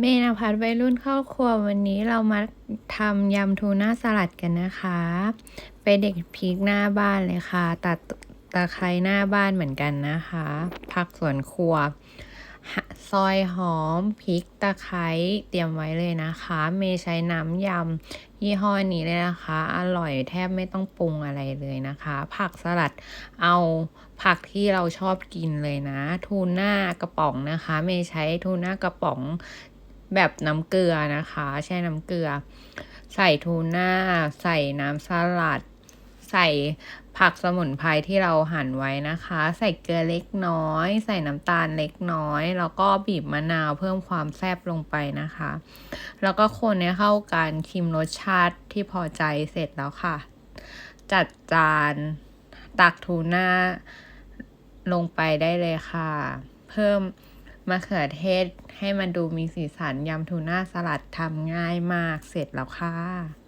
เมนพัฒน์วัยรุ่นเข้าครัววันนี้เรามาทำยำทูน่าสลัดกันนะคะ ไปเด็กพริกหน้าบ้านเลยค่ะ ตัดตะไคร้หน้าบ้านเหมือนกันนะคะ ผักสวนครัว ซอยหอมพริกตะไคร้เตรียมไว้เลยนะคะ เมย์ใช้น้ำยำยี่ห้อนี้เลยนะคะ อร่อยแทบไม่ต้องปรุงอะไรเลยนะคะ ผักสลัดเอาผักที่เราชอบกินเลยนะ ทูน่ากระป๋องนะคะ เมย์ใช้ทูน่ากระป๋อง แบบน้ำเกลือนะคะ แช่น้ำเกลือ ใส่ทูน่า ใส่น้ำสลัด ใส่ผักสมุนไพรที่เราหั่นไว้นะคะ ใส่เกลือเล็กน้อย ใส่น้ำตาลเล็กน้อย แล้วก็บีบมะนาวเพิ่มความแซ่บลงไปนะคะ แล้วก็คนให้เข้ากันชิมรสชาติที่พอใจเสร็จแล้วค่ะ จัดจานตักทูน่าลงไปได้เลยค่ะ เพิ่ม มะเขือเทศให้มันดูมีสีสันยำทูน่าสลัดทำง่ายมากเสร็จแล้วค่ะ